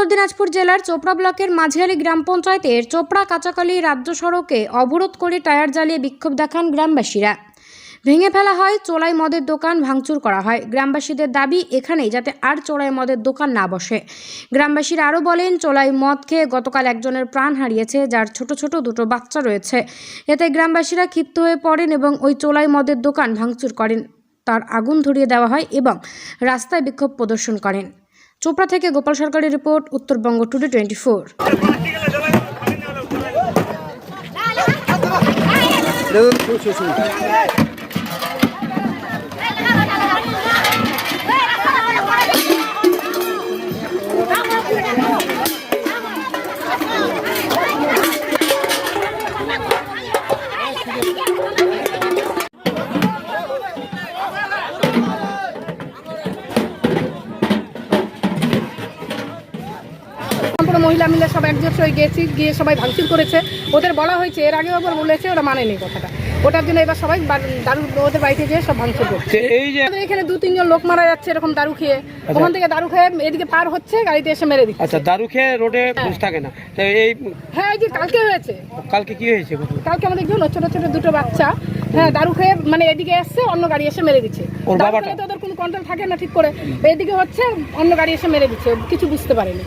উত্তর দিনাজপুর জেলার চোপড়া ব্লকের মাঝিয়ালি গ্রাম পঞ্চায়েতের চোপড়া কাঁচাকালি রাজ্য সড়কে অবরোধ করে টায়ার জ্বালিয়ে বিক্ষোভ দেখান গ্রামবাসীরা। ভেঙে ফেলা হয় চোলাই মদের দোকান, ভাঙচুর করা হয়। গ্রামবাসীদের দাবি এখানেই যাতে আর চোলাই মদের দোকান না বসে। গ্রামবাসীরা আরও বলেন, চোলাই মদ খেয়ে গতকাল একজনের প্রাণ হারিয়েছে, যার ছোট ছোট দুটো বাচ্চা রয়েছে। এতে গ্রামবাসীরা ক্ষিপ্ত হয়ে পড়েন এবং ওই চোলাই মদের দোকান ভাঙচুর করেন। তার আগুন ধরিয়ে দেওয়া হয় এবং রাস্তায় বিক্ষোভ প্রদর্শন করেন। চোপড়া থেকে গোপাল সরকারের report Uttarbanga today twenty four মহিলা মিলে সব একজোট হয়ে গেছি গিয়ে সবাই ভাঙচুর করেছে। ওদের বলা হয়েছে এর আগেও একবার বলেছে ওরা মানেনি কথাটা। ওটার জন্য এবার সবাই দারু ওদের বাড়িতে যেয়ে সব ভাঙচুর করছে। এই যে আমাদের এখানে দু তিনজন লোক মারা যাচ্ছে এরকম দারু খেয়ে। ওখান থেকে দারু খেয়ে এদিকে পার হচ্ছে গাড়িতে এসে মেরে দিচ্ছে। আচ্ছা দারু খেয়ে রোডে বসে থাকে না। এই হ্যাঁ এই যে কালকে হয়েছে। কালকে কি হয়েছে? কালকে আমাদের একজন ছোট ছোট দুটো বাচ্চা। হ্যাঁ দারু খেয়ে মানে এদিকে এসছে অন্য গাড়ি এসে মেরে দিচ্ছে। দারু খেলে তো ওদের কোনো কন্ট্রোল থাকে না ঠিক করে। এদিকে হচ্ছে অন্য গাড়ি এসে মেরে দিচ্ছে কিছু বুঝতে পারেনি।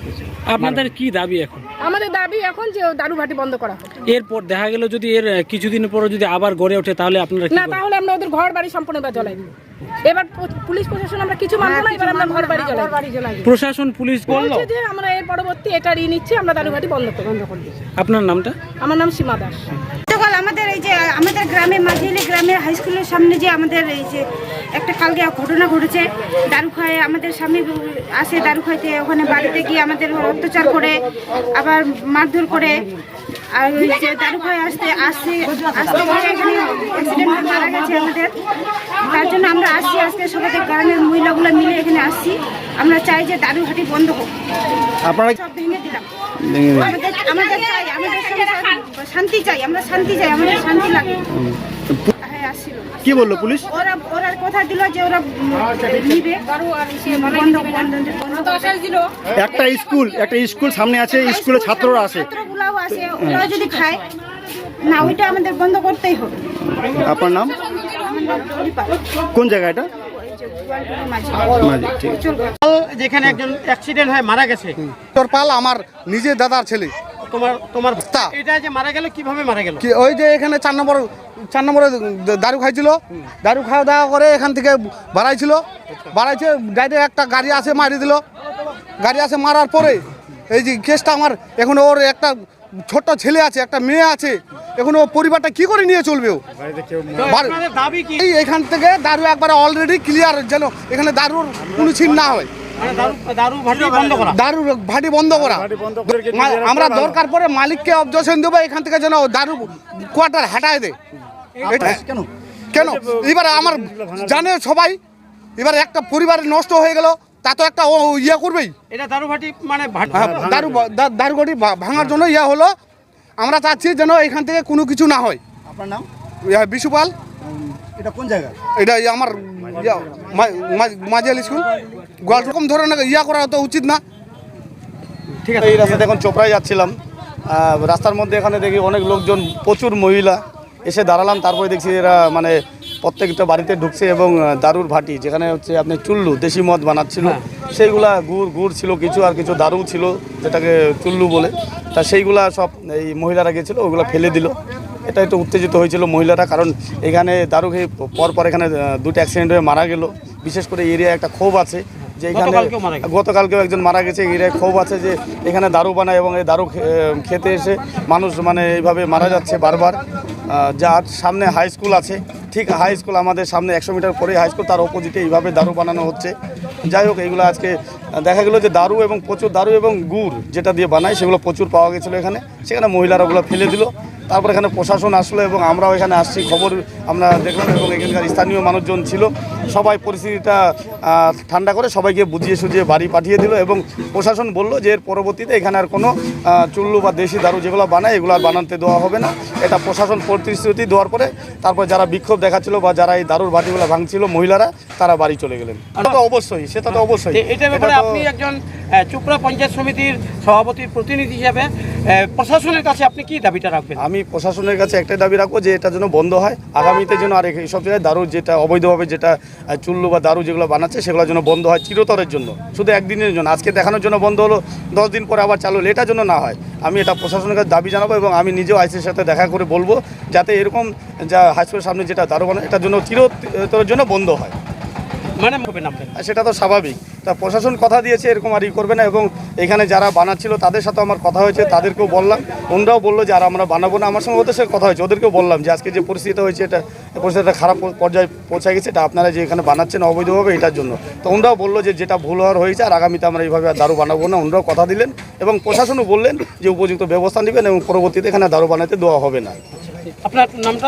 আপনাদের কি দাবি এখন? আমাদের দাবি এখন যে দারু ভাটি বন্ধ করা হোক। এরপর দেখা গেল যদি এর কিছুদিন পরে যদি আবার গড়ে ওঠে তাহলে আপনারা না তাহলে আমরা ওদের ঘর বাড়ি সম্পূর্ণ জ্বলাই দিব। এবার পুলিশ প্রশাসন আমরা কিছু মানবো না এবার আমরা ঘর বাড়ি জ্বলাই প্রশাসন পুলিশ বলল? বলছে যে আমরা এর পরবর্তী এটা ঋণ নিচ্ছি আমরা দারু ভাটি বন্ধ করে বন্ধ করে দিচ্ছি। আপনার নামটা? আমার নাম সীমা দাস। আমাদের এই যে, আমাদের গ্রামে মাঝিলি গ্রামের হাই স্কুলের সামনে যে আমাদের এই যে একটা কালকে ঘটনা ঘটেছে দারু খায় আমাদের স্বামী আসে দারু খাইতে ওখানে বাড়িতে গিয়ে আমাদের অত্যাচার করে, আবার মারধর করে, আর ওই যে দারু খায় আসতে আসতে আসতে এখানে অ্যাক্সিডেন্ট মারা গেছে আমাদের। তার জন্য আমরা আসছি, আজকে সবাই গ্রামের মহিলাগুলো মিলে আসছি। আমরা চাই যে দারু হাটি বন্ধ হোক। আপনারা সব ভেঙে দিলাম। আমাদের আমাদের চাই আমাদের শান্তি চাই আমরা শান্তি চাই আমাদের শান্তি লাগে। হ্যাঁ কি বলল পুলিশ? ওরা ওরা কথা দিল যে ওরা নিবে। বন্ধ বন্ধ বন্ধ একটা স্কুল একটা স্কুল সামনে আছে স্কুলে ছাত্ররা আসে ছাত্রগুলাও আছে ওরা যদি খায় না ওইটা আমাদের বন্ধ করতেই হবে। আপনার নাম। কোন জায়গা এটা? আছে। যেখানে একজন অ্যাক্সিডেন্ট হয় মারা গেছে। তোর পাল আমার নিজের দাদার ছেলে। তোমার তোমার এটা যে মারা গেল কীভাবে মারা গেল? কি ওই যে এখানে চার নম্বর চার নম্বরে দারু খাইছিল। দারু খাওয়া দাওয়া করে এখান থেকে বাড়াইছিল। বাড়াইছে ডাইরেক্ট একটা গাড়ি আসে মারি দিল। গাড়ি আসে মারার পরে এই যে কেসটা আমার এখন ওর একটা ছোট্ট ছেলে আছে একটা মেয়ে আছে। এখন ও পরিবারটা কি করে নিয়ে চলবে ও? তো বাড়ি- আপনাদের দাবি কি? এই এখান থেকে দারু একবারে অলরেডি ক্লিয়ার যেন এখানে দারুর কোনো ছিন না হয়। মানে দারু ভাটি বন্ধ করা। দারু ভাটি বন্ধ করা আমরা দরকার পরে মালিককে অবজেকশন দেবো এখান থেকে যেন দারু কোয়ার্টার হাঁটায় দেয়। কেন? কেন? এবার আমার জানে সবাই এবার একটা পরিবার নষ্ট হয়ে গেল তা তো একটা ও ইয়ে করবেই। এটা দারু মানে হ্যাঁ, দারু দা- দারু গড়ি ভাঙার জন্য ইয়ে হলো আমরা চাচ্ছি যেন এখান থেকে কোনো কিছু না হয়। আপনার নাম? বিশুপাল। এটা কোন জায়গা? এটা আমার মাঝিয়াল স্কুল। রকম ধরনের ইয়া করা তো উচিত না। ঠিক আছে এই রাস্তাতে এখন চোপড়ায় যাচ্ছিলাম। রাস্তার মধ্যে এখানে দেখি অনেক লোকজন প্রচুর মহিলা। এসে দাঁড়ালাম তারপরে দেখছি এরা মানে প্রত্যেকটা বাড়িতে ঢুকছে এবং দারুর ভাটি যেখানে হচ্ছে আপনি চুল্লু দেশি মদ বানাচ্ছিল। সেইগুলা গুড় গুড় ছিল কিছু আর কিছু দারু ছিল যেটাকে চুল্লু বলে। তা সেইগুলা সব এই মহিলারা গেছিল ওগুলো ফেলে দিল। এটা একটু উত্তেজিত হয়েছিল মহিলারা কারণ এখানে দারু খেয়ে পর পর এখানে দুটো অ্যাক্সিডেন্ট হয়ে মারা গেল। বিশেষ করে এরিয়া একটা ক্ষোভ আছে যে এখানে গতকালকেও একজন মারা গেছে এরিয়ায় ক্ষোভ আছে যে এখানে দারু বানায় এবং এই দারু খেতে এসে মানুষ মানে এইভাবে মারা যাচ্ছে বারবার। যার সামনে হাই স্কুল আছে ঠিক হাই স্কুল আমাদের সামনে একশো মিটার পরে হাই স্কুল তার অপোজিটে এইভাবে দারু বানানো হচ্ছে। যাই হোক এইগুলো আজকে দেখা গেলো যে দারু এবং প্রচুর, দারু এবং গুড় যেটা দিয়ে বানায়, সেগুলো প্রচুর পাওয়া গেছিল এখানে। সেখানে মহিলারা ওগুলো ফেলে দিল। তারপর এখানে প্রশাসন আসলো এবং আমরাও এখানে আসছি। খবর আমরা দেখলাম এবং এখানকার স্থানীয় মানুষজন ছিল। সবাই পরিস্থিতিটা ঠান্ডা করে সবাইকে বুঝিয়ে সুঝিয়ে বাড়ি পাঠিয়ে দিল এবং প্রশাসন বলল যে এর পরবর্তীতে এখানে আর কোনো চুল্লু বা দেশি দারু যেগুলো বানায় এগুলো আর বানাতে দেওয়া হবে না। এটা প্রশাসন প্রতিশ্রুতি দেওয়ার পরে তারপর যারা বিক্ষোভ দেখাচ্ছিল বা যারা এই দারুর বাটিগুলো ভাঙছিল মহিলারা তারা বাড়ি চলে গেলেন। তো অবশ্যই সেটা তো অবশ্যই। এ- এটার ব্যাপারে আপনি একজন চোপড়া পঞ্চায়েত সমিতির সভাপতির প্রতিনিধি হিসাবে প্রশাসনের কাছে আপনি কি দাবিটা রাখবেন? আমি প্রশাসনের কাছে একটাই দাবি রাখব যে এটা যেন বন্ধ হয়। আগামীতে যেন আর এইসব জায়গায় দারু যেটা, অবৈধভাবে যেটা চুল্লু বা দারু যেগুলো বানাচ্ছে, সেগুলো যেন বন্ধ হয় চিরতরের জন্য। শুধু একদিনের জন্য। আজকে দেখানোর জন্য বন্ধ হলো, দশ দিন পরে আবার চালু হলো। এটার জন্য না হয়। আমি এটা প্রশাসনের কাছে দাবি জানাব এবং আমি নিজেও আইসির সাথে দেখা করে বলব, যাতে এরকম যা হাইস্কুলের সামনে যেটা দারু বানায় এটার জন্য চিরতরের জন্য বন্ধ হয়। মানে সেটা তো স্বাভাবিক। তা প্রশাসন কথা দিয়েছে এরকম আর ই করবে না এবং এখানে যারা বানাচ্ছিল তাদের সাথে আমার কথা হয়েছে তাদেরকেও বললাম। ওনরাও বলল যে আর আমরা বানাবো না। আমার সঙ্গে ওদের সাথে কথা হয়েছে ওদেরকেও বললাম যে আজকে যে পরিস্থিতি হয়েছে এটা পরিস্থিতিটা খারাপ পর্যায়ে পৌঁছে গেছে। এটা আপনারা যে এখানে বানাচ্ছেন অবৈধভাবে এটার জন্য। তো ওনরাও বলল যে যেটা ভুল হওয়ার হয়েছে আর আগামীতে আমরা এইভাবে আর দারু বানাবো না। ওনরাও কথা দিলেন এবং প্রশাসনও বললেন যে উপযুক্ত ব্যবস্থা নেবেন এবং পরবর্তীতে এখানে দারু বানাতে দেওয়া হবে না। আপনার নামটা?